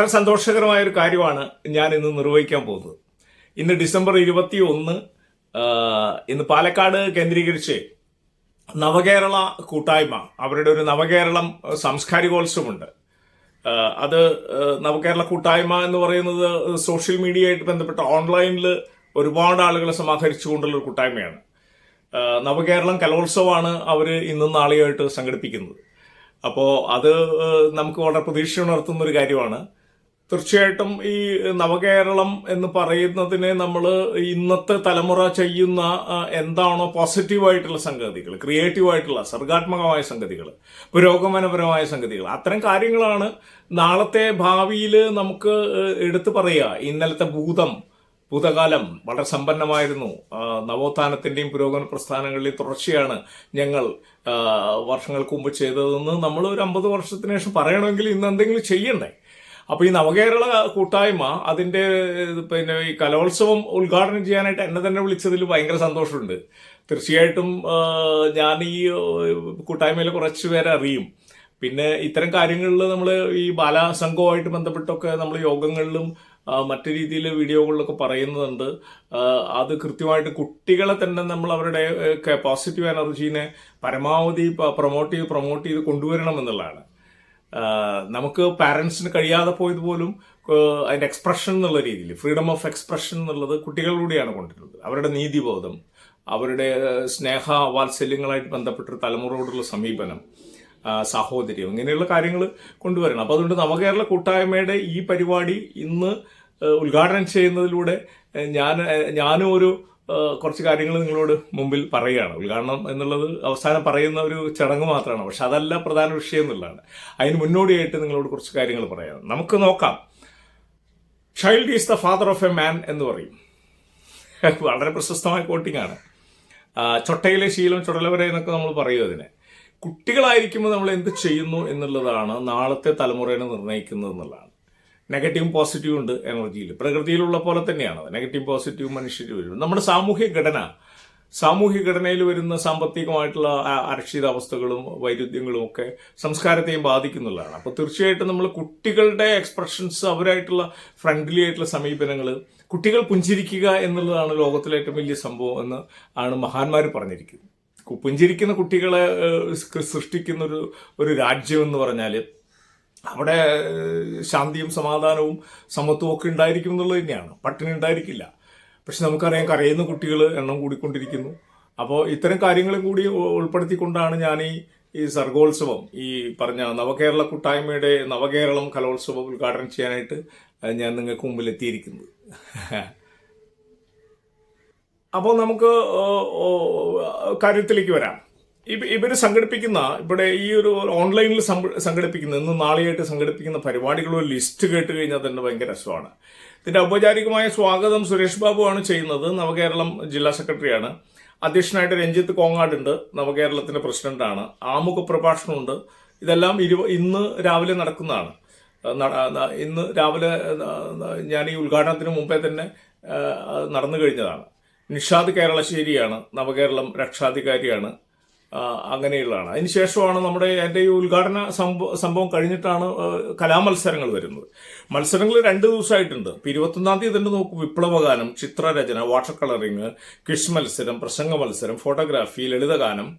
വളരെ സന്തോഷകരമായ ഒരു കാര്യമാണ് ഞാൻ ഇന്ന് നിർവഹിക്കാൻ പോകുന്നത്. ഇന്ന് ഡിസംബർ ഇരുപത്തി ഒന്ന് ഇന്ന് പാലക്കാട് കേന്ദ്രീകരിച്ച് നവകേരള കൂട്ടായ്മ അവരുടെ ഒരു നവകേരളം സാംസ്കാരികോത്സവമുണ്ട്. അത് നവകേരള കൂട്ടായ്മ എന്ന് പറയുന്നത് സോഷ്യൽ മീഡിയയായിട്ട് ബന്ധപ്പെട്ട ഓൺലൈനിൽ ഒരുപാട് ആളുകളെ സമാഹരിച്ചുകൊണ്ടുള്ള ഒരു കൂട്ടായ്മയാണ്. നവകേരളം കലോത്സവമാണ് അവർ ഇന്നും നാളെയായിട്ട് സംഘടിപ്പിക്കുന്നത്. അപ്പോൾ അത് നമുക്ക് വളരെ പ്രതീക്ഷ ഉണർത്തുന്ന ഒരു കാര്യമാണ്. തീർച്ചയായിട്ടും ഈ നവകേരളം എന്ന് പറയുന്നതിനെ നമ്മൾ ഇന്നത്തെ തലമുറ ചെയ്യുന്ന എന്താണോ പോസിറ്റീവായിട്ടുള്ള സംഗതികൾ ക്രിയേറ്റീവായിട്ടുള്ള സർഗാത്മകമായ സംഗതികൾ പുരോഗമനപരമായ സംഗതികൾ അത്തരം കാര്യങ്ങളാണ് നാളത്തെ ഭാവിയിൽ നമുക്ക് എടുത്തു പറയുക. ഇന്നലത്തെ ഭൂതം ഭൂതകാലം വളരെ സമ്പന്നമായിരുന്നു. നവോത്ഥാനത്തിന്റെയും പുരോഗമന പ്രസ്ഥാനങ്ങളുടെയും തുടർച്ചയാണ് ഞങ്ങൾ വർഷങ്ങൾക്ക് മുമ്പ് ചെയ്തതെന്ന് നമ്മൾ ഒരു അമ്പത് വർഷത്തിന് ശേഷം പറയണമെങ്കിൽ ഇന്ന് എന്തെങ്കിലും ചെയ്യണ്ടേ? അപ്പൊ ഈ നവകേരള കൂട്ടായ്മ അതിന്റെ പിന്നെ ഈ കലോത്സവം ഉദ്ഘാടനം ചെയ്യാനായിട്ട് എന്നെ തന്നെ വിളിച്ചതിൽ ഭയങ്കര സന്തോഷമുണ്ട്. തീർച്ചയായിട്ടും ഞാൻ ഈ കൂട്ടായ്മയിൽ കുറച്ച് പേരെ അറിയും. പിന്നെ ഇത്തരം കാര്യങ്ങളിൽ നമ്മൾ ഈ ബാലാസംഘവുമായിട്ട് ബന്ധപ്പെട്ടൊക്കെ നമ്മൾ യോഗങ്ങളിലും മറ്റു രീതിയിൽ വീഡിയോകളിലൊക്കെ പറയുന്നുണ്ട്. അത് കൃത്യമായിട്ട് കുട്ടികളെ തന്നെ നമ്മൾ അവരുടെ പോസിറ്റീവ് എനർജീനെ പരമാവധി പ്രൊമോട്ട് ചെയ്ത് പ്രൊമോട്ട് ചെയ്ത് കൊണ്ടുവരണം എന്നുള്ളതാണ്. നമുക്ക് പാരൻസിന് കഴിയാതെ പോയത് പോലും അതിന്റെ എക്സ്പ്രഷൻ എന്നുള്ള രീതിയിൽ ഫ്രീഡം ഓഫ് എക്സ്പ്രഷൻ എന്നുള്ളത് കുട്ടികളിലൂടെയാണ് കൊണ്ടിരുന്നത് അവരുടെ നീതിബോധം അവരുടെ സ്നേഹ വാത്സല്യങ്ങളായിട്ട് ബന്ധപ്പെട്ടൊരു തലമുറയോടുള്ള സമീപനം സാഹോദര്യം ഇങ്ങനെയുള്ള കാര്യങ്ങൾ കൊണ്ടുവരണം. അപ്പോൾ അതുകൊണ്ട് നവകേരള കൂട്ടായ്മയുടെ ഈ പരിപാടി ഇന്ന് ഉദ്ഘാടനം ചെയ്യുന്നതിലൂടെ ഞാൻ ഞാനും ഒരു കുറച്ച് കാര്യങ്ങൾ നിങ്ങളോട് മുമ്പിൽ പറയുകയാണ്. ഉദ്ഘാടനം എന്നുള്ളത് അവസാനം പറയുന്ന ഒരു ചടങ്ങ് മാത്രമാണ്. പക്ഷെ അതല്ല പ്രധാന വിഷയം എന്നുള്ളതാണ്. അതിന് മുന്നോടിയായിട്ട് നിങ്ങളോട് കുറച്ച് കാര്യങ്ങൾ പറയാം. നമുക്ക് നോക്കാം. Child is the father of a man എന്ന് പറയും. വളരെ പ്രശസ്തമായ കോട്ടിംഗ് ആണ്. ചൊട്ടയിലെ ശീലം ചുടലവരെ എന്നൊക്കെ നമ്മൾ പറയും അതിനെ. കുട്ടികളായിരിക്കുമ്പോൾ നമ്മൾ എന്ത് ചെയ്യുന്നു എന്നുള്ളതാണ് നാളത്തെ തലമുറയെ നിർണയിക്കുന്നത് എന്നുള്ളതാണ്. നെഗറ്റീവും പോസിറ്റീവും ഉണ്ട് എനർജിയിൽ പ്രകൃതിയിലുള്ള പോലെ തന്നെയാണ്. നെഗറ്റീവ് പോസിറ്റീവ് മനുഷ്യർ വരും നമ്മുടെ സാമൂഹ്യ ഘടന. സാമൂഹ്യ ഘടനയിൽ വരുന്ന സാമ്പത്തികമായിട്ടുള്ള അരക്ഷിതാവസ്ഥകളും വൈരുദ്ധ്യങ്ങളും ഒക്കെ സംസ്കാരത്തെയും ബാധിക്കുന്നുള്ളതാണ്. അപ്പോൾ തീർച്ചയായിട്ടും നമ്മൾ കുട്ടികളുടെ എക്സ്പ്രഷൻസ് അവരായിട്ടുള്ള ഫ്രണ്ട്ലി ആയിട്ടുള്ള സമീപനങ്ങൾ കുട്ടികൾ പുഞ്ചിരിക്കുക എന്നുള്ളതാണ് ലോകത്തിലെ ഏറ്റവും വലിയ സംഭവം എന്ന് ആണ് മഹാന്മാർ പറഞ്ഞിരിക്കുന്നത്. പുഞ്ചിരിക്കുന്ന കുട്ടികളെ സൃഷ്ടിക്കുന്ന ഒരു ഒരു രാജ്യം എന്ന് പറഞ്ഞാൽ അവിടെ ശാന്തിയും സമാധാനവും സമത്വവും ഒക്കെ ഉണ്ടായിരിക്കും എന്നുള്ളത് തന്നെയാണ്. പട്ടിണി ഉണ്ടായിരിക്കില്ല. പക്ഷെ നമുക്കറിയാം കരയുന്ന കുട്ടികൾ എണ്ണം കൂടിക്കൊണ്ടിരിക്കുന്നു. അപ്പോൾ ഇത്തരം കാര്യങ്ങളും കൂടി ഉൾപ്പെടുത്തിക്കൊണ്ടാണ് ഞാൻ ഈ ഈ സർഗോത്സവം ഈ പറഞ്ഞ നവകേരള കൂട്ടായ്മയുടെ നവകേരളം കലോത്സവം ഉദ്ഘാടനം ചെയ്യാനായിട്ട് ഞാൻ നിങ്ങൾക്ക് മുമ്പിൽ എത്തിയിരിക്കുന്നത് അപ്പോൾ നമുക്ക് കാര്യത്തിലേക്ക് വരാം. ഇവർ സംഘടിപ്പിക്കുന്ന ഇവിടെ ഈ ഒരു ഓൺലൈനിൽ സംഘ- സംഘടിപ്പിക്കുന്ന ഇന്ന് നാളെയായിട്ട് സംഘടിപ്പിക്കുന്ന പരിപാടികളുടെ ലിസ്റ്റ് കേട്ട് കഴിഞ്ഞാൽ തന്നെ ഭയങ്കര രസമാണ്. ഇതിന്റെ ഔപചാരികമായ സ്വാഗതം സുരേഷ് ബാബു ആണ് ചെയ്യുന്നത്. നവകേരളം ജില്ലാ സെക്രട്ടറിയാണ്. അധ്യക്ഷനായിട്ട് രഞ്ജിത്ത് കോങ്ങാടുണ്ട്. നവകേരളത്തിന്റെ പ്രസിഡന്റാണ് ആമുഖ പ്രഭാഷണമുണ്ട് ഇതെല്ലാം ഇരു ഇന്ന് രാവിലെ നടക്കുന്നതാണ്. ഇന്ന് രാവിലെ ഞാൻ ഈ ഉദ്ഘാടനത്തിന് മുമ്പേ തന്നെ നടന്നു കഴിഞ്ഞതാണ്. നിഷാദ് കേരളശ്ശേരിയാണ്. നവകേരളം രക്ഷാധികാരിയാണ്. അങ്ങനെയുള്ളതാണ്. അതിനുശേഷമാണ് നമ്മുടെ എന്റെ ഈ ഉദ്ഘാടന സംഭവം സംഭവം കഴിഞ്ഞിട്ടാണ് കലാമത്സരങ്ങൾ വരുന്നത്. മത്സരങ്ങൾ രണ്ട് ദിവസമായിട്ടുണ്ട്. ഇപ്പം ഇരുപത്തൊന്നാം തീയതി തന്നെ നോക്കും. വിപ്ലവഗാനം ചിത്രരചന വാട്ടർ കളറിങ് ക്വിസ് മത്സരം പ്രസംഗ മത്സരം ഫോട്ടോഗ്രാഫി ലളിതഗാനം.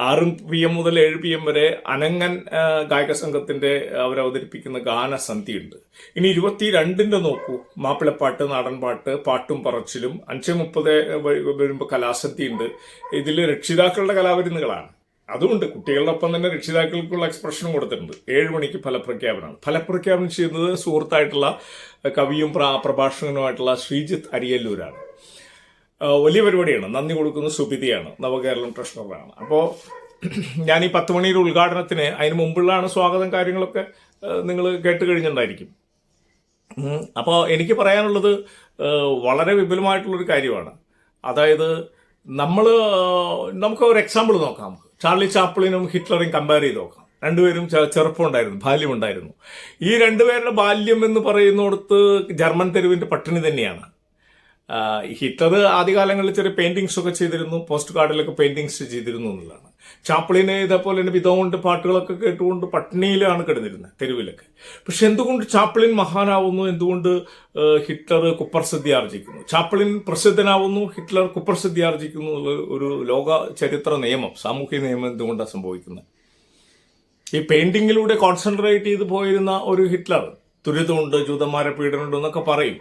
ആറ് പി എം മുതൽ ഏഴ് പി എം വരെ അനങ്ങൻ ഗായക സംഘത്തിന്റെ അവർ അവതരിപ്പിക്കുന്ന ഗാനസന്ധിയുണ്ട്. ഇനി ഇരുപത്തി രണ്ടിന്റെ നോക്കൂ. മാപ്പിളപ്പാട്ട് നാടൻപാട്ട് പാട്ടും പറച്ചിലും അഞ്ച് മുപ്പത് വരുമ്പോൾ കലാസന്ധിയുണ്ട്. ഇതിൽ രക്ഷിതാക്കളുടെ കലാവിരുന്നുകളാണ്. അതുകൊണ്ട് കുട്ടികളോടൊപ്പം തന്നെ രക്ഷിതാക്കൾക്കുള്ള എക്സ്പ്രഷനും കൊടുത്തിട്ടുണ്ട്. ഏഴ് മണിക്ക് ഫലപ്രഖ്യാപനമാണ്. ഫലപ്രഖ്യാപനം ചെയ്യുന്നത് സുഹൃത്തായിട്ടുള്ള കവിയും പ്ര- പ്രഭാഷകനുമായിട്ടുള്ള ശ്രീജിത്ത് അരിയല്ലൂരാണ്. വലിയ പരിപാടിയാണ്. നന്ദി കൊടുക്കുന്ന സുബിതിയാണ് നവകേരളം ട്രഷററാണ്. അപ്പോൾ ഞാൻ ഈ പത്ത് മണിയുടെ ഉദ്ഘാടനത്തിന് അതിന് മുമ്പുള്ളതാണ് സ്വാഗതം കാര്യങ്ങളൊക്കെ നിങ്ങൾ കേട്ട് കഴിഞ്ഞിട്ടുണ്ടായിരിക്കും. അപ്പോൾ എനിക്ക് പറയാനുള്ളത് വളരെ വിപുലമായിട്ടുള്ളൊരു കാര്യമാണ്. അതായത് നമ്മൾ നമുക്ക് ഒരു എക്സാമ്പിൾ നോക്കാം. ചാർലി ചാപ്പിളിനും ഹിറ്റ്ലറും കമ്പയർ ചെയ്ത് നോക്കാം. രണ്ടുപേരും ചെറുപ്പമുണ്ടായിരുന്നു ബാല്യമുണ്ടായിരുന്നു. ഈ രണ്ടുപേരുടെ ബാല്യം എന്ന് പറയുന്നിടത്ത് ജർമ്മൻ തെരുവിന്റെ പട്ടിണി തന്നെയാണ്. ഹിറ്റ്ലർ ആദ്യകാലങ്ങളിൽ ചെറിയ പെയിന്റിങ്സ് ഒക്കെ ചെയ്തിരുന്നു പോസ്റ്റ് കാർഡിലൊക്കെ പെയിന്റിങ്സ് ചെയ്തിരുന്നു എന്നുള്ളതാണ്. ചാപ്പിളിനെ ഇതേപോലെ തന്നെ വിധവുകൊണ്ട് പാട്ടുകളൊക്കെ കേട്ടുകൊണ്ട് പട്ടിണിയിലാണ് കിടന്നിരുന്നത് തെരുവിലൊക്കെ. പക്ഷെ എന്തുകൊണ്ട് ചാപ്പിളിൻ മഹാനാവുന്നു? എന്തുകൊണ്ട് ഹിറ്റ്ലർ കുപ്രസിദ്ധി ആർജിക്കുന്നു? ചാപ്പിളിൻ പ്രസിദ്ധനാവുന്നു ഹിറ്റ്ലർ കുപ്രസിദ്ധി ആർജിക്കുന്നു ഒരു ലോക ചരിത്ര നിയമം സാമൂഹ്യ നിയമം എന്തുകൊണ്ടാണ് സംഭവിക്കുന്നത്? ഈ പെയിന്റിങ്ങിലൂടെ കോൺസെൻട്രേറ്റ് ചെയ്ത് പോയിരുന്ന ഒരു ഹിറ്റ്ലർ ദുരിതമുണ്ട് ജൂതന്മാരെ പീഡനമുണ്ട് എന്നൊക്കെ പറയും.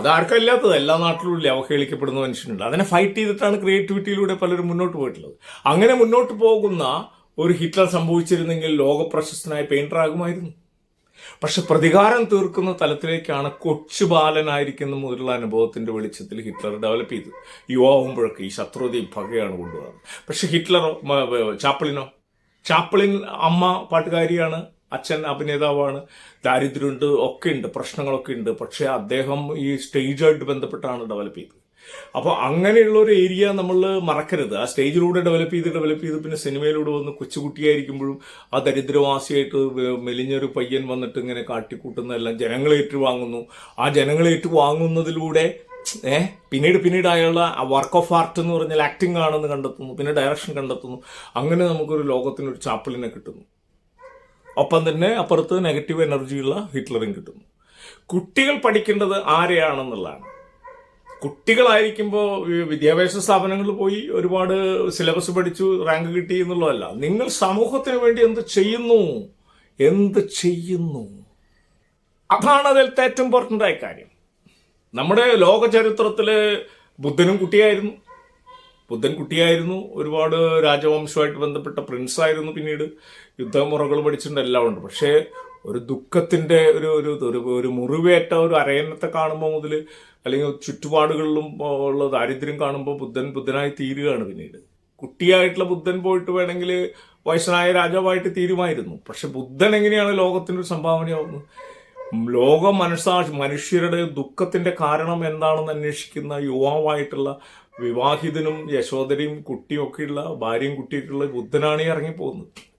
അതാർക്കും ഇല്ലാത്തത് എല്ലാ നാട്ടിലും ഇല്ല അവഹേളിക്കപ്പെടുന്ന മനുഷ്യനുണ്ട്. അതിനെ ഫൈറ്റ് ചെയ്തിട്ടാണ് ക്രിയേറ്റിവിറ്റിയിലൂടെ പലരും മുന്നോട്ട് പോയിട്ടുള്ളത്. അങ്ങനെ മുന്നോട്ട് പോകുന്ന ഒരു ഹിറ്റ്ലർ സംഭവിച്ചിരുന്നെങ്കിൽ ലോകപ്രശസ്തനായ പെയിന്റർ ആകുമായിരുന്നു. പക്ഷെ പ്രതികാരം തീർക്കുന്ന തലത്തിലേക്കാണ് കൊച്ചു ബാലനായിരിക്കുന്ന മുതലുള്ള അനുഭവത്തിന്റെ വെളിച്ചത്തിൽ ഹിറ്റ്ലർ ഡെവലപ്പ് ചെയ്തു യുവാവുമ്പോഴൊക്കെ ഈ ശത്രുതയും പകയാണ് കൊണ്ടുവന്നത്. പക്ഷെ ഹിറ്റ്ലറോ ചാപ്പിളിനോ ചാപ്പിളിൻ അമ്മ പാട്ടുകാരിയാണ് അച്ഛൻ അഭിനേതാവാണ്. ദാരിദ്ര്യമുണ്ട് ഒക്കെ ഉണ്ട് പ്രശ്നങ്ങളൊക്കെ ഉണ്ട് പക്ഷേ അദ്ദേഹം ഈ സ്റ്റേജായിട്ട് ബന്ധപ്പെട്ടാണ് ഡെവലപ്പ് ചെയ്തത്. അപ്പോൾ അങ്ങനെയുള്ള ഒരു ഏരിയ നമ്മൾ മറക്കരുത്. ആ സ്റ്റേജിലൂടെ ഡെവലപ്പ് ചെയ്ത് ഡെവലപ്പ് ചെയ്ത് പിന്നെ സിനിമയിലൂടെ വന്ന് കൊച്ചുകുട്ടിയായിരിക്കുമ്പോഴും ആ ദരിദ്രവാസിയായിട്ട് മെലിഞ്ഞൊരു പയ്യൻ വന്നിട്ട് ഇങ്ങനെ കാട്ടിക്കൂട്ടുന്നതെല്ലാം ജനങ്ങൾ ഏറ്റുവാങ്ങുന്നു. ആ ജനങ്ങളെ ഏറ്റുവാങ്ങുന്നതിലൂടെ ഏഹ് പിന്നീട് പിന്നീട് അയാളുടെ വർക്ക് ഓഫ് ആർട്ട് എന്ന് പറഞ്ഞാൽ ആക്ടിംഗ് ആണെന്ന് കണ്ടെത്തുന്നു. പിന്നെ ഡയറക്ഷൻ കണ്ടെത്തുന്നു. അങ്ങനെ നമുക്കൊരു ലോകത്തിനൊരു ചാപ്പിളിനെ കിട്ടുന്നു. ഒപ്പം തന്നെ അപ്പുറത്ത് നെഗറ്റീവ് എനർജിയുള്ള ഹിറ്റ്ലറും കിട്ടുന്നു. കുട്ടികൾ പഠിക്കേണ്ടത് ആരെയാണെന്നുള്ളതാണ്. കുട്ടികളായിരിക്കുമ്പോൾ വിദ്യാഭ്യാസ സ്ഥാപനങ്ങളിൽ പോയി ഒരുപാട് സിലബസ് പഠിച്ചു റാങ്ക് കിട്ടി എന്നുള്ളതല്ല. നിങ്ങൾ സമൂഹത്തിന് വേണ്ടി എന്ത് ചെയ്യുന്നു? എന്ത് ചെയ്യുന്നു? അതാണ് അതിലത്തെ ഏറ്റവും ഇമ്പോർട്ടന്റ് ആയ കാര്യം. നമ്മുടെ ലോക ചരിത്രത്തിൽ ബുദ്ധനും കുട്ടിയായിരുന്നു. ബുദ്ധൻ കുട്ടിയായിരുന്നു ഒരുപാട് രാജവംശമായിട്ട് ബന്ധപ്പെട്ട പ്രിൻസ് ആയിരുന്നു പിന്നീട് യുദ്ധമുറകൾ പഠിച്ചിട്ടുണ്ട് എല്ലാം ഉണ്ട്. പക്ഷേ ഒരു ദുഃഖത്തിന്റെ ഒരു ഒരു ഒരു ഒരു മുറിവേറ്റ ഒരു അരയന്നത്തെ കാണുമ്പോൾ മുതൽ അല്ലെങ്കിൽ ചുറ്റുപാടുകളിലും ഉള്ള ദാരിദ്ര്യം കാണുമ്പോൾ ബുദ്ധൻ ബുദ്ധനായി തീരുകയാണ് പിന്നീട്. കുട്ടിയായിട്ടുള്ള ബുദ്ധൻ പോയിട്ട് വേണമെങ്കിൽ വയസ്സനായ രാജാവായിട്ട് തീരുമായിരുന്നു. പക്ഷെ ബുദ്ധൻ എങ്ങനെയാണ് ലോകത്തിനൊരു സംഭാവനയാവുന്നത്? ലോക മനസ്സാ മനുഷ്യരുടെ ദുഃഖത്തിന്റെ കാരണം എന്താണെന്ന് അന്വേഷിക്കുന്ന യുവാവായിട്ടുള്ള വിവാഹിതനും യശോദരയും കുട്ടിയും ഒക്കെയുള്ള ഭാര്യയും കുട്ടിയൊക്കെയുള്ള ബുദ്ധനാണ് ഈ ഇറങ്ങിപ്പോകുന്നത്.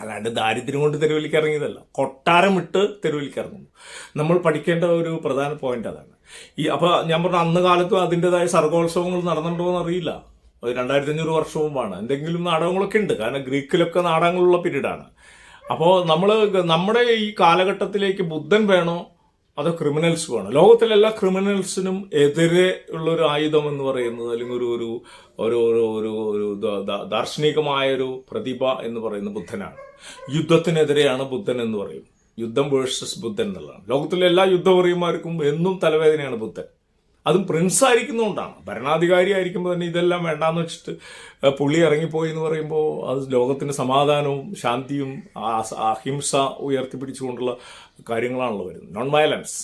അല്ലാണ്ട് ദാരിദ്ര്യം കൊണ്ട് തെരുവിലേക്ക് ഇറങ്ങിയതല്ല. കൊട്ടാരം വിട്ട് തെരുവിലേക്ക് ഇറങ്ങുന്നു. നമ്മൾ പഠിക്കേണ്ട ഒരു പ്രധാന പോയിന്റ് അതാണ്. ഈ അപ്പോൾ ഞാൻ പറഞ്ഞ അന്ന് കാലത്തും അതിന്റെതായ സർഗോത്സവങ്ങൾ നടന്നിട്ടുണ്ടോ എന്ന് അറിയില്ല. രണ്ടായിരത്തി അഞ്ഞൂറ് വർഷം മുമ്പാണ്. എന്തെങ്കിലും നാടകങ്ങളൊക്കെ ഉണ്ട്. കാരണം ഗ്രീക്കിലൊക്കെ നാടകങ്ങളുള്ള പീരീഡാണ്. അപ്പോൾ നമ്മൾ നമ്മുടെ ഈ കാലഘട്ടത്തിലേക്ക് ബുദ്ധൻ വേണോ അതോ ക്രിമിനൽസ് ലോകത്തിലെല്ലാ ക്രിമിനൽസിനും എതിരെ ഉള്ള ഒരു ആയുധം എന്ന് പറയുന്നത് അല്ലെങ്കിൽ ഒരു ഒരു ഒരു ഒരു ഒരു ഒരു ദ- ദ- ദാർശനികമായ ഒരു പ്രതിഭ എന്ന് പറയുന്ന ബുദ്ധനാണ്. യുദ്ധത്തിനെതിരെയാണ് ബുദ്ധൻ എന്ന് പറയും. യുദ്ധം വേഴ്സസ് ബുദ്ധൻ എന്നുള്ളതാണ്. ലോകത്തിലെ എല്ലാ യുദ്ധവറിയന്മാർക്കും എന്നും തലവേദനയാണ് ബുദ്ധൻ. അതും പ്രിൻസ് ആയിരിക്കുന്നതുകൊണ്ടാണ് ഭരണാധികാരി ആയിരിക്കുമ്പോൾ തന്നെ ഇതെല്ലാം വേണ്ടാന്ന് വെച്ചിട്ട് പുള്ളി ഇറങ്ങിപ്പോയി എന്ന് പറയുമ്പോൾ അത് ലോകത്തിന് സമാധാനവും ശാന്തിയും അഹിംസ ഉയർത്തിപ്പിടിച്ചുകൊണ്ടുള്ള കാര്യങ്ങളാണല്ലോ വരുന്നത്. നോൺ വയലൻസ്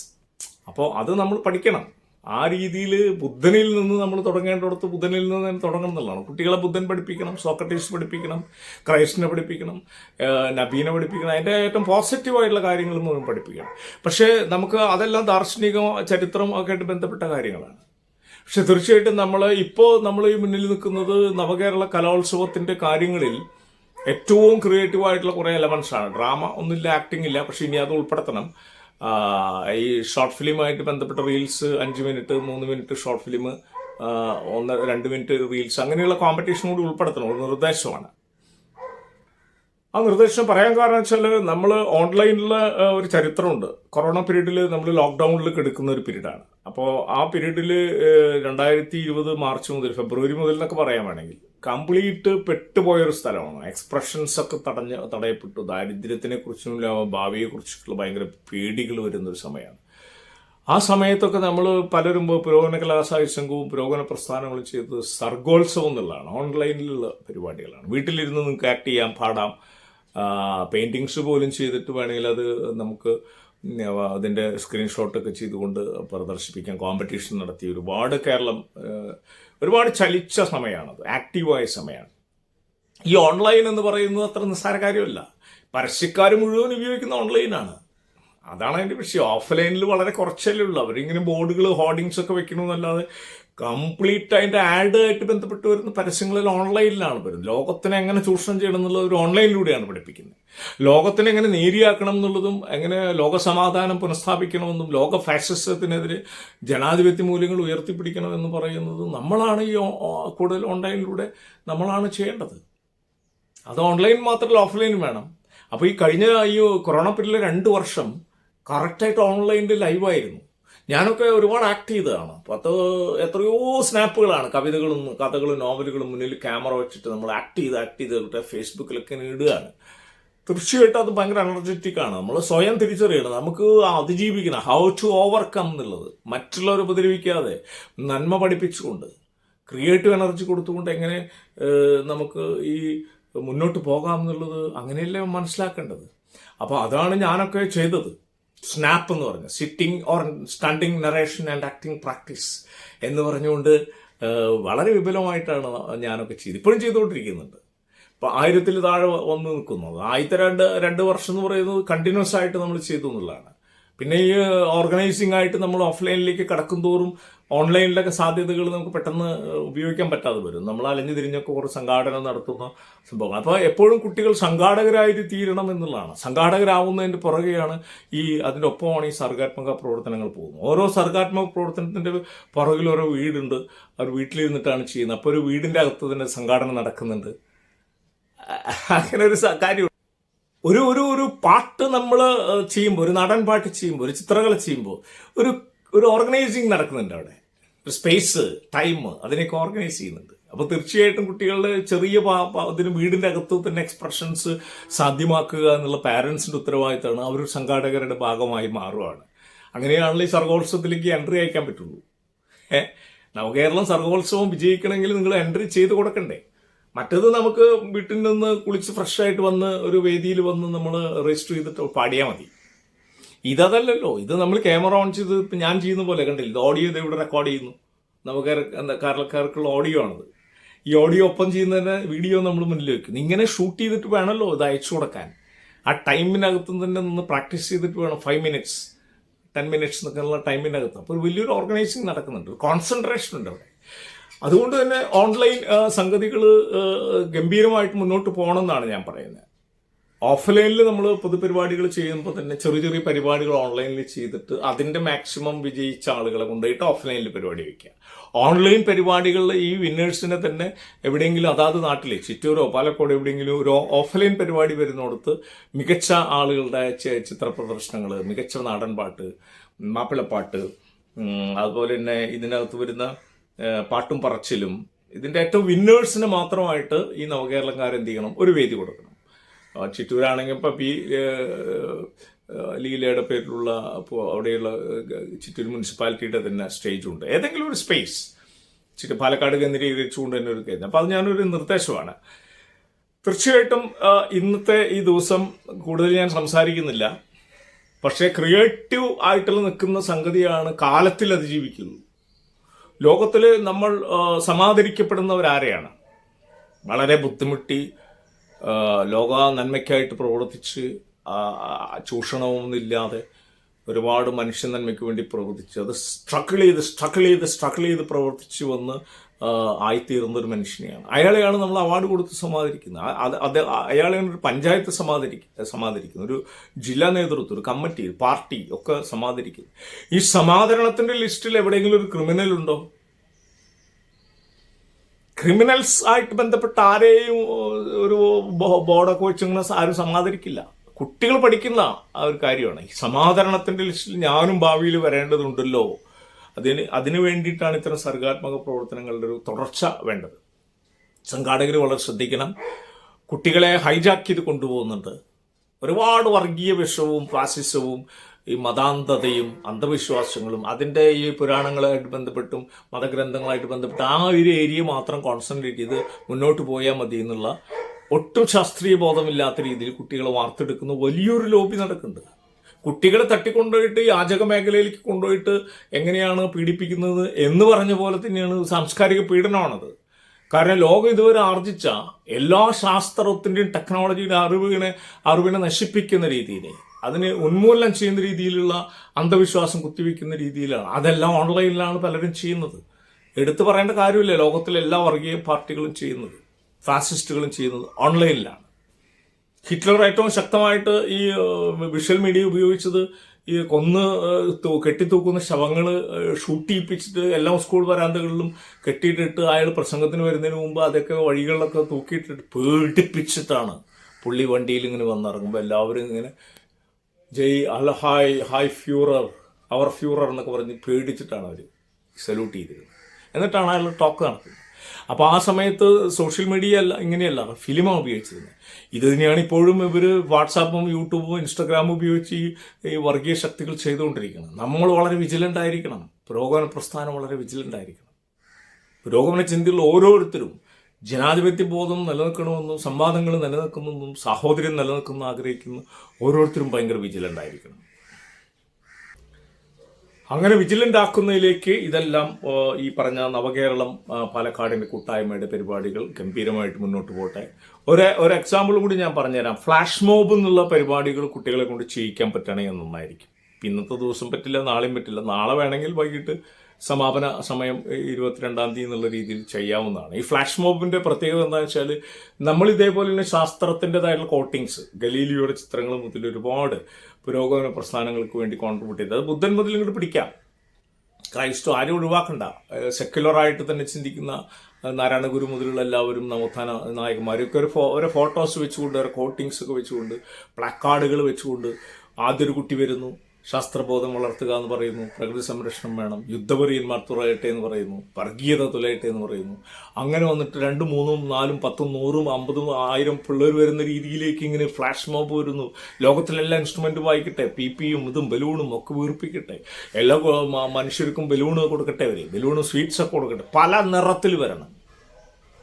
അപ്പോൾ അത് നമ്മൾ പഠിക്കണം. ആ രീതിയിൽ ബുദ്ധനിൽ നിന്ന് നമ്മൾ തുടങ്ങേണ്ടിടത്ത് ബുദ്ധനിൽ നിന്ന് തന്നെ തുടങ്ങണം എന്നുള്ളതാണ്. കുട്ടികളെ ബുദ്ധൻ പഠിപ്പിക്കണം സോക്രട്ടീസ് പഠിപ്പിക്കണം ക്രൈസ്റ്റിനെ പഠിപ്പിക്കണം നബീനെ പഠിപ്പിക്കണം അതിന്റെ ഏറ്റവും പോസിറ്റീവായിട്ടുള്ള കാര്യങ്ങൾ മുഴുവൻ പഠിപ്പിക്കണം. പക്ഷേ നമുക്ക് അതെല്ലാം ദാർശനികം ചരിത്രം ഒക്കെ ആയിട്ട് ബന്ധപ്പെട്ട കാര്യങ്ങളാണ്. പക്ഷെ തീർച്ചയായിട്ടും നമ്മൾ ഇപ്പോൾ നമ്മൾ ഈ മുന്നിൽ നിൽക്കുന്നത് നവകേരള കലോത്സവത്തിന്റെ കാര്യങ്ങളിൽ ഏറ്റവും ക്രിയേറ്റീവ് ആയിട്ടുള്ള കുറേ എലമെന്റ്സ് ആണ്. ഡ്രാമ ഒന്നുമില്ല ആക്ടിംഗ് ഇല്ല പക്ഷെ ഇനി അത് ഉൾപ്പെടുത്തണം. ഈ ഷോർട്ട് ഫിലിമായിട്ട് ബന്ധപ്പെട്ട റീൽസ് അഞ്ച് മിനിറ്റ് മൂന്ന് മിനിറ്റ് ഷോർട്ട് ഫിലിം ഒന്ന് രണ്ട് മിനിറ്റ് റീൽസ് അങ്ങനെയുള്ള കോമ്പറ്റീഷൻ കൂടി ഉൾപ്പെടുത്തണം. ഒരു നിർദ്ദേശമാണ്. ആ നിർദ്ദേശം പറയാൻ കാരണം വെച്ചാൽ നമ്മൾ ഓൺലൈനിൽ ഒരു ചരിത്രമുണ്ട്. കൊറോണ പീരീഡിൽ നമ്മൾ ലോക്ക്ഡൌണിൽ കെടുക്കുന്ന ഒരു പീരീഡാണ് അപ്പോൾ ആ പീരീഡിൽ രണ്ടായിരത്തി ഇരുപത് മാർച്ച് മുതൽ ഫെബ്രുവരി മുതൽ എന്നൊക്കെ പറയാൻ വേണമെങ്കിൽ കംപ്ലീറ്റ് പെട്ടുപോയൊരു സ്ഥലമാണ്. എക്സ്പ്രഷൻസ് ഒക്കെ തടഞ്ഞ് തടയപ്പെട്ടു. ദാരിദ്ര്യത്തിനെ കുറിച്ചും ഭാവിയെ കുറിച്ചിട്ടുള്ള ഭയങ്കര പേടികൾ വരുന്ന ഒരു സമയമാണ്. ആ സമയത്തൊക്കെ നമ്മൾ പലരും പുരോഗമന കലാസാഹിത്യ സംഘവും പുരോഗമന പ്രസ്ഥാനങ്ങളും ചെയ്തത് സർഗോത്സവം എന്നുള്ളതാണ്. ഓൺലൈനിലുള്ള പരിപാടികളാണ്. വീട്ടിലിരുന്ന് നിങ്ങൾക്ക് ആക്ട് ചെയ്യാം പാടാം. പെയിന്റിങ്സ് പോലും ചെയ്തിട്ട് വേണമെങ്കിൽ അത് നമുക്ക് അതിന്റെ സ്ക്രീൻഷോട്ടൊക്കെ ചെയ്തുകൊണ്ട് പ്രദർശിപ്പിക്കാം. കോമ്പറ്റീഷൻ നടത്തി. ഒരുപാട് കേരളം ഒരുപാട് ചലിച്ച സമയമാണത് ആക്റ്റീവായ സമയമാണ്. ഈ ഓൺലൈൻ എന്ന് പറയുന്നത് അത്ര നിസ്സാര കാര്യമല്ല. പരസ്യക്കാർ മുഴുവൻ ഉപയോഗിക്കുന്ന ഓൺലൈനാണ് അതാണ് അതിന്റെ വിഷയം. ഓഫ്ലൈനിൽ വളരെ കുറച്ചല്ലേ ഉള്ളൂ. അവരിങ്ങനെ ബോർഡുകൾ ഹോർഡിങ്സ് ഒക്കെ വെക്കണമെന്നല്ലാതെ കംപ്ലീറ്റ് അതിന്റെ ആഡ് ആയിട്ട് ബന്ധപ്പെട്ട് വരുന്ന പരസ്യങ്ങളിൽ ഓൺലൈനിലാണ് വരുന്നത്. ലോകത്തിനെ എങ്ങനെ ചൂഷണം ചെയ്യണം എന്നുള്ളത് ഒരു ഓൺലൈനിലൂടെയാണ് പഠിപ്പിക്കുന്നത്. ലോകത്തിനെ എങ്ങനെ നേരിയാക്കണം എന്നുള്ളതും എങ്ങനെ ലോകസമാധാനം പുനഃസ്ഥാപിക്കണമെന്നും ലോക ഫാഷിസത്തിനെതിരെ ജനാധിപത്യ മൂല്യങ്ങൾ ഉയർത്തിപ്പിടിക്കണമെന്ന് പറയുന്നത് നമ്മളാണ് ഈ കൂടുതൽ ഓൺലൈനിലൂടെ നമ്മളാണ് ചെയ്യേണ്ടത്. അത് ഓൺലൈൻ മാത്രമല്ല ഓഫ്ലൈനും വേണം. അപ്പോൾ ഈ കഴിഞ്ഞ ഈ കൊറോണ പീരീഡിലെ രണ്ട് വർഷം കറക്റ്റായിട്ട് ഓൺലൈനിൽ ലൈവായിരുന്നു ഞാനൊക്കെ ഒരുപാട് ആക്ട് ചെയ്തതാണ്. പത്ത് എത്രയോ സ്നാപ്പുകളാണ്. കവിതകളും കഥകളും നോവലുകളും മുന്നിൽ ക്യാമറ വെച്ചിട്ട് നമ്മൾ ആക്ട് ചെയ്ത് ആക്ട് ചെയ്തിട്ട് ഫേസ്ബുക്കിലൊക്കെ ഇടുകയാണ്. തീർച്ചയായിട്ടും അത് ഭയങ്കര എനർജറ്റിക് ആണ്. നമ്മൾ സ്വയം തിരിച്ചറിയണം. നമുക്ക് അതിജീവിക്കണം. ഹൗ ടു ഓവർകം എന്നുള്ളത്. മറ്റുള്ളവരെ ഉപദ്രവിക്കാതെ നന്മ പഠിപ്പിച്ചുകൊണ്ട് ക്രിയേറ്റീവ് എനർജി കൊടുത്തുകൊണ്ട് എങ്ങനെ നമുക്ക് ഈ മുന്നോട്ട് പോകാം എന്നുള്ളത് അങ്ങനെയല്ലേ മനസ്സിലാക്കേണ്ടത്? അപ്പോൾ അതാണ് ഞാനൊക്കെ ചെയ്തത്. സ്നാപ്പ് എന്ന് പറഞ്ഞു. Sitting or standing narration and acting practice എന്ന് പറഞ്ഞുകൊണ്ട് വളരെ വിപുലമായിട്ടാണ് ഞാനൊക്കെ ചെയ്ത് ഇപ്പോഴും ചെയ്തുകൊണ്ടിരിക്കുന്നുണ്ട്. ഇപ്പം ആയിരത്തിൽ താഴെ വന്ന് നിൽക്കുന്നത് ആദ്യത്തെ രണ്ട് രണ്ട് വർഷം എന്ന് പറയുന്നത് കണ്ടിന്യൂസ് ആയിട്ട് നമ്മൾ ചെയ്തു എന്നുള്ളതാണ്. പിന്നെ ഈ ഓർഗനൈസിംഗ് ആയിട്ട് നമ്മൾ ഓഫ്ലൈനിലേക്ക് കടക്കും തോറും ഓൺലൈനിലൊക്കെ സാധ്യതകൾ നമുക്ക് പെട്ടെന്ന് ഉപയോഗിക്കാൻ പറ്റാതെ വരും. നമ്മൾ അലഞ്ഞു തിരിഞ്ഞൊക്കെ കുറച്ച് സംഘാടനം നടത്തുന്ന സംഭവങ്ങൾ അപ്പോൾ എപ്പോഴും കുട്ടികൾ സംഘാടകരായിട്ട് തീരണം എന്നുള്ളതാണ്. സംഘാടകരാവുന്നതിന്റെ പുറകെയാണ് ഈ അതിന്റെ ഒപ്പമാണ് ഈ സർഗാത്മക പ്രവർത്തനങ്ങൾ പോകുന്നത്. ഓരോ സർഗാത്മക പ്രവർത്തനത്തിന്റെ പുറകിൽ ഓരോ വീടുണ്ട്. അവർ വീട്ടിലിരുന്നിട്ടാണ് ചെയ്യുന്നത്. അപ്പോൾ ഒരു വീടിന്റെ അകത്ത് തന്നെ സംഘാടനം നടക്കുന്നുണ്ട്. അങ്ങനെ ഒരു കാര്യം ഒരു ഒരു ഒരു പാട്ട് നമ്മൾ ചെയ്യുമ്പോൾ ഒരു നടൻ പാട്ട് ചെയ്യുമ്പോൾ ഒരു ചിത്രകല ചെയ്യുമ്പോൾ ഒരു ഒരു ഓർഗനൈസിങ് നടക്കുന്നുണ്ട് അവിടെ. സ്പേസ് ടൈം അതിനെയൊക്കെ ഓർഗനൈസ് ചെയ്യുന്നുണ്ട്. അപ്പോൾ തീർച്ചയായിട്ടും കുട്ടികളുടെ ചെറിയ അതിന് വീടിന്റെ അകത്ത് തന്നെ എക്സ്പ്രഷൻസ് സാധ്യമാക്കുക എന്നുള്ള പാരൻസിന്റെ ഉത്തരവാദിത്തമാണ്. അവർ സംഘാടകരുടെ ഭാഗമായി മാറുകയാണ് അങ്ങനെയാണല്ലോ ഈ സർഗോത്സവത്തിലേക്ക് എൻട്രി അയക്കാൻ പറ്റുള്ളൂ. ഏ? നവകേരളം സർഗോത്സവം വിജയിക്കണമെങ്കിൽ നിങ്ങൾ എൻട്രി ചെയ്ത് കൊടുക്കണ്ടേ? മറ്റത് നമുക്ക് വീട്ടിൽ നിന്ന് കുളിച്ച് ഫ്രഷ് ആയിട്ട് വന്ന് ഒരു വേദിയിൽ വന്ന് നമ്മൾ രജിസ്റ്റർ ചെയ്തിട്ട് പാടിയാൽ മതി. ഇതല്ലല്ലോ ഇത് നമ്മൾ ക്യാമറ ഓൺ ചെയ്ത് ഇപ്പം ഞാൻ ചെയ്യുന്ന പോലെ കണ്ടില്ല? ഇത് ഓഡിയോ ഇത് ഇവിടെ റെക്കോർഡ് ചെയ്യുന്നു. നമുക്ക് എന്താ കേരളക്കാർക്കുള്ള ഓഡിയോ ആണത്. ഈ ഓഡിയോ ഒപ്പം ചെയ്യുന്നതിന് വീഡിയോ നമ്മൾ മുന്നിൽ വെക്കുന്നു ഇങ്ങനെ ഷൂട്ട് ചെയ്തിട്ട് വേണമല്ലോ ഇത് അയച്ചു കൊടുക്കാൻ. ആ ടൈമിനകത്തും തന്നെ നിന്ന് പ്രാക്ടീസ് ചെയ്തിട്ട് വേണം. ഫൈവ് മിനിറ്റ്സ് ടെൻ മിനിറ്റ്സ് എന്നൊക്കെയുള്ള ടൈമിനകത്ത്. അപ്പോൾ ഒരു വലിയൊരു ഓർഗനൈസിങ് നടക്കുന്നുണ്ട്. ഒരു കോൺസെൻട്രേഷൻ ഉണ്ട് അവിടെ. അതുകൊണ്ട് തന്നെ ഓൺലൈൻ സംഗതികൾ ഗംഭീരമായിട്ട് മുന്നോട്ട് പോകണമെന്നാണ് ഞാൻ പറയുന്നത്. ഓഫ്ലൈനിൽ നമ്മൾ പൊതുപരിപാടികൾ ചെയ്യുമ്പോൾ തന്നെ ചെറിയ ചെറിയ പരിപാടികൾ ഓൺലൈനിൽ ചെയ്തിട്ട് അതിന്റെ മാക്സിമം വിജയിച്ച ആളുകളെ കൊണ്ടുപോയിട്ട് ഓഫ്ലൈനിൽ പരിപാടി വയ്ക്കുക ഓൺലൈൻ പരിപാടികളിൽ ഈ വിന്നേഴ്സിനെ തന്നെ എവിടെയെങ്കിലും അതാത് നാട്ടിലെ ചിറ്റൂരോ പാലക്കോട് എവിടെയെങ്കിലും ഒരു ഓഫ്ലൈൻ പരിപാടി വരുന്നിടത്ത് മികച്ച ആളുകളുടെ ചിത്ര പ്രദർശനങ്ങൾ മികച്ച നാടൻപാട്ട് മാപ്പിളപ്പാട്ട് അതുപോലെ തന്നെ ഇതിനകത്ത് വരുന്ന പാട്ടും പറച്ചിലും ഇതിന്റെ ഏറ്റവും വിന്നേഴ്സിന് മാത്രമായിട്ട് ഈ നവകേരളക്കാരെന്ത് ചെയ്യണം? ഒരു വേദി കൊടുക്കണം. ചിറ്റൂരാണെങ്കിൽ ഇപ്പം പി ലീലയുടെ പേരിലുള്ള അപ്പോൾ അവിടെയുള്ള ചിറ്റൂർ മുനിസിപ്പാലിറ്റിയുടെ തന്നെ സ്റ്റേജ് ഉണ്ട്. ഏതെങ്കിലും ഒരു സ്പേസ് ചിറ്റ പാലക്കാട് കേന്ദ്രീകരിച്ചുകൊണ്ട് തന്നെ ഒരു കേന്ദ്രം. അപ്പോൾ അത് ഞാനൊരു നിർദ്ദേശമാണ്. തീർച്ചയായിട്ടും ഇന്നത്തെ ഈ ദിവസം കൂടുതൽ ഞാൻ സംസാരിക്കുന്നില്ല. പക്ഷേ ക്രിയേറ്റീവ് ആയിട്ടുള്ള നിൽക്കുന്ന സംഗതിയാണ് കാലത്തിൽ അതിജീവിക്കുന്നത് ലോകത്തിൽ നമ്മൾ സമാദരിക്കപ്പെടുന്നവരാരെയാണ് വളരെ ബുദ്ധിമുട്ടി ലോക നന്മയ്ക്കായിട്ട് പ്രവർത്തിച്ച് ചൂഷണമൊന്നുമില്ലാതെ ഒരുപാട് മനുഷ്യ നന്മയ്ക്ക് വേണ്ടി പ്രവർത്തിച്ച് അത് സ്ട്രഗിൾ ചെയ്ത് സ്ട്രഗിൾ ചെയ്ത് സ്ട്രഗിൾ ചെയ്ത് പ്രവർത്തിച്ച് വന്ന് ആയിത്തീർന്ന ഒരു മനുഷ്യനെയാണ്. അയാളെയാണ് നമ്മൾ അവാർഡ് കൊടുത്ത് സമാദരിക്കുന്നത് അത് അത് അയാളെയാണ് ഒരു പഞ്ചായത്ത് സമാദരിക്ക സമാദരിക്കുന്നത് ഒരു ജില്ലാ നേതൃത്വം ഒരു കമ്മിറ്റി പാർട്ടി ഒക്കെ സമാദരിക്കുന്നത് ഈ സമാദരണത്തിന്റെ ലിസ്റ്റിൽ എവിടെയെങ്കിലും ഒരു ക്രിമിനൽ ഉണ്ടോ? ക്രിമിനൽസ് ആയിട്ട് ബന്ധപ്പെട്ട ആരെയും ഒരു ബോർഡൊക്കെ വെച്ചിങ്ങനെ ആരും സമാധരിക്കില്ല കുട്ടികൾ പഠിക്കുന്ന ആ ഒരു കാര്യമാണ്. ഈ സമാദരണത്തിന്റെ ലിസ്റ്റിൽ ഞാനും ഭാവിയിൽ വരേണ്ടതുണ്ടല്ലോ. അതിന് അതിന് വേണ്ടിയിട്ടാണ് ഇത്തരം സർഗാത്മക പ്രവർത്തനങ്ങളുടെ ഒരു തുടർച്ച വേണ്ടത്. സംഘാടകർ വളരെ ശ്രദ്ധിക്കണം. കുട്ടികളെ ഹൈജാക്ക് ചെയ്ത് കൊണ്ടുപോകുന്നുണ്ട്. ഒരുപാട് വർഗീയ വിഷവും ഫാസിസവും ഈ മതാന്തതയും അന്ധവിശ്വാസങ്ങളും അതിന്റെ ഈ പുരാണങ്ങളായിട്ട് ബന്ധപ്പെട്ടും മതഗ്രന്ഥങ്ങളായിട്ട് ബന്ധപ്പെട്ട് ആ ഒരു ഏരിയ മാത്രം കോൺസെൻട്രേറ്റ് ചെയ്ത് മുന്നോട്ട് പോയാൽ മതി എന്നുള്ള ഒട്ടും ശാസ്ത്രീയ ബോധമില്ലാത്ത രീതിയിൽ കുട്ടികളെ വാർത്തെടുക്കുന്ന വലിയൊരു ലോബി നടക്കുന്നുണ്ട്. കുട്ടികളെ തട്ടിക്കൊണ്ടുപോയിട്ട് യാചക മേഖലയിലേക്ക് കൊണ്ടുപോയിട്ട് എങ്ങനെയാണ് പീഡിപ്പിക്കുന്നത് എന്ന് പറഞ്ഞ പോലെ തന്നെയാണ് സാംസ്കാരിക പീഡനമാണത്. കാരണം ലോകം ഇതുവരെ ആർജിച്ച എല്ലാ ശാസ്ത്രത്തിന്റെയും ടെക്നോളജിയുടെ അറിവിനെ അറിവിനെ നശിപ്പിക്കുന്ന രീതിയിൽ അതിനെ ഉന്മൂലനം ചെയ്യുന്ന രീതിയിലുള്ള അന്ധവിശ്വാസം കുത്തിവെക്കുന്ന രീതിയിലാണ്. അതെല്ലാം ഓൺലൈനിലാണ് പലരും ചെയ്യുന്നത്. എടുത്തു പറയേണ്ട കാര്യമില്ല. ലോകത്തിലെ എല്ലാ വർഗീയ പാർട്ടികളും ചെയ്യുന്നത് ഫാസിസ്റ്റുകളും ചെയ്യുന്നത് ഓൺലൈനിലാണ് ഹിറ്റ്ലർ ഏറ്റവും ശക്തമായിട്ട് ഈ വിഷ്വൽ മീഡിയ ഉപയോഗിച്ചത് ഈ കൊന്ന് കെട്ടിത്തൂക്കുന്ന ശവങ്ങൾ ഷൂട്ട് ചെയ്യിപ്പിച്ചിട്ട് എല്ലാ സ്കൂൾ വരാന്തകളിലും കെട്ടിയിട്ടിട്ട് അയാൾ പ്രസംഗത്തിന് വരുന്നതിന് മുമ്പ് അതൊക്കെ വഴികളിലൊക്കെ തൂക്കിയിട്ടിട്ട് പേടിപ്പിച്ചിട്ടാണ് പുള്ളി വണ്ടിയിൽ ഇങ്ങനെ വന്നിറങ്ങുമ്പോൾ എല്ലാവരും ഇങ്ങനെ ജയ് അൽ ഹായ് ഹായ് ഫ്യൂറർ അവർ ഫ്യൂറർ എന്നൊക്കെ പറഞ്ഞ് പേടിച്ചിട്ടാണ് അവർ സല്യൂട്ട് ചെയ്തിരുന്നത്. എന്നിട്ടാണ് അയാൾ ടോക്ക് നടത്തുന്നത്. അപ്പോൾ ആ സമയത്ത് സോഷ്യൽ മീഡിയ അല്ല ഇങ്ങനെയല്ല ഫിലിമാണ് ഉപയോഗിച്ചിരുന്നത്. ഇത് തന്നെയാണ് ഇപ്പോഴും ഇവർ വാട്സാപ്പും യൂട്യൂബും ഇൻസ്റ്റാഗ്രാമും ഉപയോഗിച്ച് ഈ വർഗീയ ശക്തികൾ ചെയ്തുകൊണ്ടിരിക്കുന്നത് നമ്മൾ വളരെ വിജിലന്റ് ആയിരിക്കണം. പുരോഗമന പ്രസ്ഥാനം വളരെ വിജിലന്റ് ആയിരിക്കണം. പുരോഗമന ചിന്തയിൽ ഓരോരുത്തരും ജനാധിപത്യ ബോധം നിലനിൽക്കണമെന്നും സംവാദങ്ങൾ നിലനിൽക്കുന്നെന്നും സാഹോദര്യം നിലനിൽക്കുന്ന ആഗ്രഹിക്കുന്ന ഓരോരുത്തരും ഭയങ്കര വിജിലന്റ് ആയിരിക്കണം. അങ്ങനെ വിജിലന്റ് ആക്കുന്നതിലേക്ക് ഇതെല്ലാം ഈ പറഞ്ഞ നവകേരളം പാലക്കാടിന്റെ കൂട്ടായ്മയുടെ പരിപാടികൾ ഗംഭീരമായിട്ട് മുന്നോട്ട് പോട്ടെ. ഒരു ഒരു എക്സാമ്പിൾ കൂടി ഞാൻ പറഞ്ഞുതരാം. ഫ്ലാഷ് മോബ് എന്നുള്ള പരിപാടികൾ കുട്ടികളെ കൊണ്ട് ചെയ്യിക്കാൻ പറ്റണമെങ്കിൽ നന്നായിരിക്കും. ഇന്നത്തെ ദിവസം പറ്റില്ല നാളെയും പറ്റില്ല. നാളെ വേണമെങ്കിൽ വൈകിട്ട് സമാപന സമയം ഇരുപത്തിരണ്ടാം തീയതി എന്നുള്ള രീതിയിൽ ചെയ്യാവുന്നതാണ്. ഈ ഫ്ലാഷ് മോബിന്റെ പ്രത്യേകത എന്താണെന്ന് വെച്ചാൽ നമ്മൾ ഇതേപോലെ തന്നെ ശാസ്ത്രത്തിന്റെതായിട്ടുള്ള കോട്ടിങ്സ് ഗലീലിയോയുടെ ചിത്രങ്ങൾ മുതൽ ഒരുപാട് പുരോഗമന പ്രസ്ഥാനങ്ങൾക്ക് വേണ്ടി കോൺട്രിബ്യൂട്ട് ചെയ്ത്. അത് ബുദ്ധൻ മുതൽ ഇങ്ങോട്ട് പിടിക്കാം. ക്രൈസ്റ്റോ ആരും ഒഴിവാക്കണ്ട. സെക്യുലറായിട്ട് തന്നെ ചിന്തിക്കുന്ന നാരായണ ഗുരു മുതലുള്ള എല്ലാവരും നവോത്ഥാന നായകന്മാരൊക്കെ ഒരു ഫോ ഓരോ ഫോട്ടോസ് വെച്ചുകൊണ്ട് ഓരോ കോട്ടിങ്സ് ഒക്കെ വെച്ചുകൊണ്ട് പ്ലാക്കാർഡുകൾ വെച്ചുകൊണ്ട് ആദ്യൊരു കുട്ടി വരുന്നു. ശാസ്ത്രബോധം വളർത്തുക എന്ന് പറയുന്നു. പ്രകൃതി സംരക്ഷണം വേണം. യുദ്ധപുരിയന്മാർ തുറയട്ടെ എന്ന് പറയുന്നു. വർഗീയത തുലയട്ടെ എന്ന് പറയുന്നു. അങ്ങനെ വന്നിട്ട് രണ്ടും മൂന്നും നാലും പത്തും നൂറും അമ്പതും ആയിരം പിള്ളേർ വരുന്ന രീതിയിലേക്ക് ഇങ്ങനെ ഫ്ലാഷ് മോബ് വരുന്നു. ലോകത്തിലെല്ലാ ഇൻസ്ട്രുമെന്റും വായിക്കട്ടെ. പി പിയും ഇതും ബലൂണും ഒക്കെ വീർപ്പിക്കട്ടെ. എല്ലാ മനുഷ്യർക്കും ബലൂണ് കൊടുക്കട്ടെ അവർ. ബലൂണും സ്വീറ്റ്സ് ഒക്കെ കൊടുക്കട്ടെ. പല നിറത്തിൽ വരണം.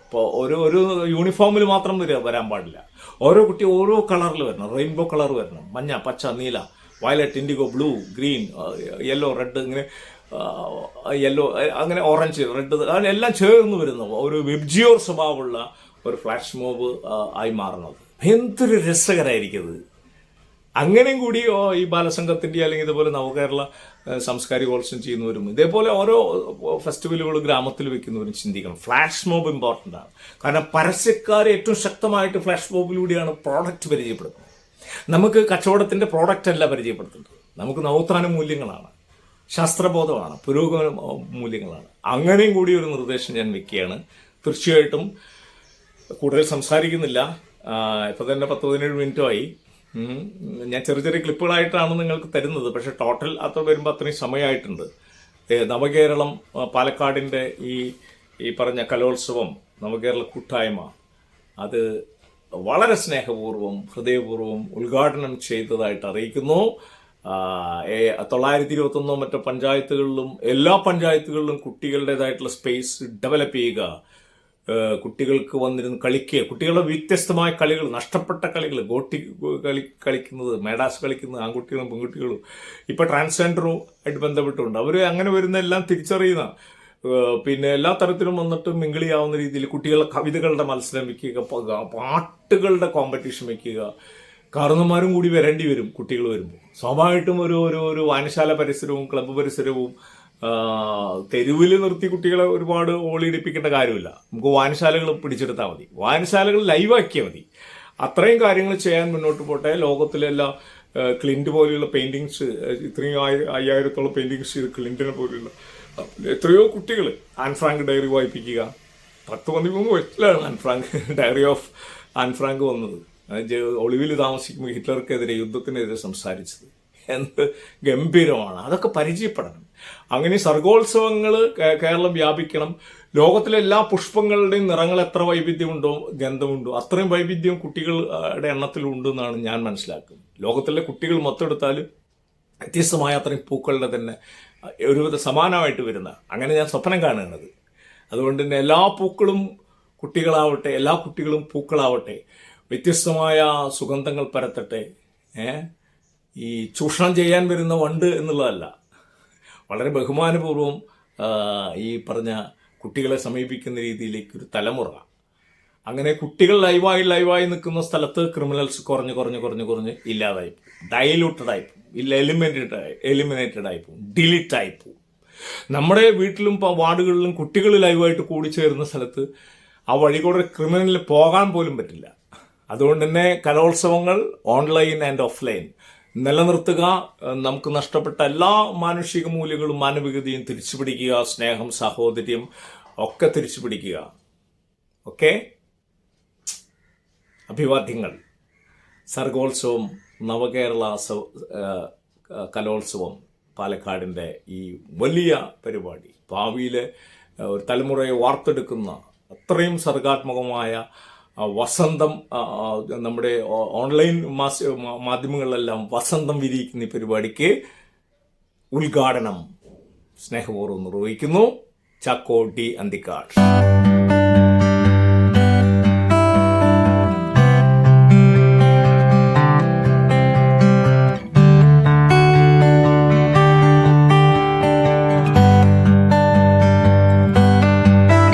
ഇപ്പോൾ ഓരോ ഒരു യൂണിഫോമിൽ മാത്രം വരാൻ പാടില്ല. ഓരോ കുട്ടി ഓരോ കളറിൽ വരണം. റെയിൻബോ കളർ വരണം. മഞ്ഞ പച്ച നീല. Violet indigo blue green yellow red ഇങ്ങനെ യെല്ലോ അങ്ങനെ ഓറഞ്ച് റെഡ് അങ്ങനെ എല്ലാം ചേർന്ന് വരുന്ന ഒരു വെബ്ജിയോർ സ്വഭാവമുള്ള ഒരു ഫ്ലാഷ് മോബ് ആയി മാറുന്നത്. എന്തൊരു രസകരമായിരിക്കും അത് അങ്ങനെയും കൂടി ഈ ബാലസംഘത്തിന്റെ അല്ലെങ്കിൽ ഇതുപോലെ നവകേരള സംസ്കാരികോത്സവം ചെയ്യുന്നവരും ഇതേപോലെ ഓരോ ഫെസ്റ്റിവലുകൾ ഗ്രാമത്തിൽ വെക്കുന്നവരും ചിന്തിക്കണം. ഫ്ലാഷ് മോബ് ഇമ്പോർട്ടന്റ് ആണ്. കാരണം പരസ്യക്കാർ ഏറ്റവും ശക്തമായിട്ട് ഫ്ലാഷ് മോബിലൂടെയാണ് പ്രോഡക്റ്റ് പരിചയപ്പെടുത്തുന്നത് നമുക്ക് കച്ചവടത്തിന്റെ പ്രോഡക്റ്റ് അല്ല പരിചയപ്പെടുത്തുന്നത് നമുക്ക് നവോത്ഥാന മൂല്യങ്ങളാണ് ശാസ്ത്രബോധമാണ് പുരോഗമന മൂല്യങ്ങളാണ്. അങ്ങനെയും കൂടി ഒരു നിർദ്ദേശം ഞാൻ വെക്കുകയാണ്. തീർച്ചയായിട്ടും കൂടുതൽ സംസാരിക്കുന്നില്ല. ഇപ്പം തന്നെ പത്ത് പതിനേഴ് മിനിറ്റുമായി. ഞാൻ ചെറിയ ചെറിയ ക്ലിപ്പുകളായിട്ടാണ് നിങ്ങൾക്ക് തരുന്നത്. പക്ഷേ ടോട്ടൽ അത്ര വരുമ്പോൾ അത്രയും സമയമായിട്ടുണ്ട്. നവകേരളം പാലക്കാടിന്റെ ഈ ഈ പറഞ്ഞ കലോത്സവം നവകേരള കൂട്ടായ്മ അത് വളരെ സ്നേഹപൂർവം ഹൃദയപൂർവം ഉദ്ഘാടനം ചെയ്തതായിട്ട് അറിയിക്കുന്നു. തൊള്ളായിരത്തി ഇരുപത്തൊന്നോ മറ്റോ പഞ്ചായത്തുകളിലും എല്ലാ പഞ്ചായത്തുകളിലും കുട്ടികളുടേതായിട്ടുള്ള സ്പേസ് ഡെവലപ്പ് ചെയ്യുക. കുട്ടികൾക്ക് വന്നിരുന്ന് കളിക്കുക. കുട്ടികളുടെ വ്യത്യസ്തമായ കളികൾ നഷ്ടപ്പെട്ട കളികൾ ഗോട്ടി കളി കളിക്കുന്നത് മേഡാസ് കളിക്കുന്നത് ആൺകുട്ടികളും പെൺകുട്ടികളും. ഇപ്പൊ ട്രാൻസ്ജെൻഡറും ആയിട്ട് ബന്ധപ്പെട്ടുണ്ട്. അവർ അങ്ങനെ വരുന്ന എല്ലാം തിരിച്ചറിയുന്ന പിന്നെ എല്ലാ തരത്തിലും വന്നിട്ട് മിങ്കിളിയാവുന്ന രീതിയിൽ കുട്ടികളുടെ കവിതകളുടെ മത്സരം വെക്കുക പാട്ടുകളുടെ കോമ്പറ്റീഷൻ വെക്കുക. കാരണന്മാരും കൂടി വരേണ്ടി വരും കുട്ടികൾ വരുമ്പോൾ. സ്വാഭാവികമായിട്ടും ഒരു ഒരു ഒരു വായനശാല പരിസരവും ക്ലബ്ബ് പരിസരവും തെരുവിൽ നിർത്തി കുട്ടികളെ ഒരുപാട് ഓളിയിടിപ്പിക്കേണ്ട കാര്യമില്ല. നമുക്ക് വായനശാലകൾ പിടിച്ചെടുത്താൽ മതി. വായനശാലകൾ ലൈവാക്കിയാൽ മതി. അത്രയും കാര്യങ്ങൾ ചെയ്യാൻ മുന്നോട്ട് പോട്ടെ. ലോകത്തിലെല്ലാം ക്ലിന്റ് പോലെയുള്ള പെയിന്റിങ്സ് ഇത്രയും അയ്യായിരത്തോളം പെയിന്റിങ്സ് ചെയ്ത് ക്ലിന്റിനെ പോലെയുള്ള എത്രയോ കുട്ടികൾ ആൻ ഫ്രാങ്ക് ഡയറി വായിപ്പിക്കുക. പത്ത് പതിമൂന്ന് വയസ്സിലാണ് Anne Frank diary of Anne Frank വന്നത് ഒളിവിൽ താമസിക്കുമ്പോൾ ഹിറ്റ്ലർക്കെതിരെ യുദ്ധത്തിനെതിരെ സംസാരിച്ചത്. എന്ത് ഗംഭീരമാണ്. അതൊക്കെ പരിചയപ്പെടണം. അങ്ങനെ സർഗോത്സവങ്ങൾ കേരളം വ്യാപിക്കണം. ലോകത്തിലെ എല്ലാ പുഷ്പങ്ങളുടെയും നിറങ്ങൾ എത്ര വൈവിധ്യമുണ്ടോ ഗന്ധമുണ്ടോ അത്രയും വൈവിധ്യം കുട്ടികളുടെ എണ്ണത്തിലുണ്ട് എന്നാണ് ഞാൻ മനസ്സിലാക്കുന്നത്. ലോകത്തിലെ കുട്ടികൾ മൊത്തം എടുത്താലും വ്യത്യസ്തമായ അത്രയും പൂക്കളുടെ തന്നെ ഒരുവിധ സമാനമായിട്ട് വരുന്ന അങ്ങനെ ഞാൻ സ്വപ്നം കാണുന്നത്. അതുകൊണ്ട് തന്നെ എല്ലാ പൂക്കളും കുട്ടികളാവട്ടെ എല്ലാ കുട്ടികളും പൂക്കളാവട്ടെ വ്യത്യസ്തമായ സുഗന്ധങ്ങൾ പരത്തട്ടെ ഈ ചൂഷണം ചെയ്യാൻ വരുന്ന വണ്ട് എന്നുള്ളതല്ല. വളരെ ബഹുമാനപൂർവം ഈ പറഞ്ഞ കുട്ടികളെ സമീപിക്കുന്ന രീതിയിലേക്ക് ഒരു തലമുറ. അങ്ങനെ കുട്ടികൾ ലൈവായി ലൈവായി നിൽക്കുന്ന സ്ഥലത്ത് ക്രിമിനൽസ് കുറഞ്ഞ് കുറഞ്ഞ് കുറഞ്ഞ് കുറഞ്ഞ് ഇല്ലാതായി ഡൈലൂട്ടഡ് ആയി ഇല്ല എലിമിനേറ്റഡ് ആയി എലിമിനേറ്റഡ് ആയി പോകും ഡിലീറ്റ് ആയി പോകും നമ്മുടെ വീട്ടിലും വാർഡുകളിലും കുട്ടികൾ ലൈവായിട്ട് കൂടി ചേരുന്ന സ്ഥലത്ത് ആ വഴി കൂടെ ക്രിമിനലിൽ പോകാൻ പോലും പറ്റില്ല. അതുകൊണ്ട് തന്നെ കലോത്സവങ്ങൾ ഓൺലൈൻ ആൻഡ് ഓഫ്ലൈൻ നിലനിർത്തുക നമുക്ക് നഷ്ടപ്പെട്ട എല്ലാ മാനുഷിക മൂല്യങ്ങളും മാനവികതയും തിരിച്ചു പിടിക്കുക സ്നേഹം സഹോദര്യം ഒക്കെ തിരിച്ചു പിടിക്കുക ഓക്കെ അഭിവാദ്യങ്ങൾ. സർഗോത്സവം നവകേരള കലോത്സവം പാലക്കാടിന്റെ ഈ വലിയ പരിപാടി. ഭാവിയിൽ ഒരു തലമുറയെ വാർത്തെടുക്കുന്ന അത്രയും സർഗാത്മകമായ വസന്തം നമ്മുടെ ഓൺലൈൻ മാസ് മാധ്യമങ്ങളിലെല്ലാം വസന്തം വിരിയിക്കുന്ന ഈ പരിപാടിക്ക് ഉദ്ഘാടനം സ്നേഹപൂർവം നിർവഹിക്കുന്നു ചക്കോട്ടി അന്തിക്കാട്.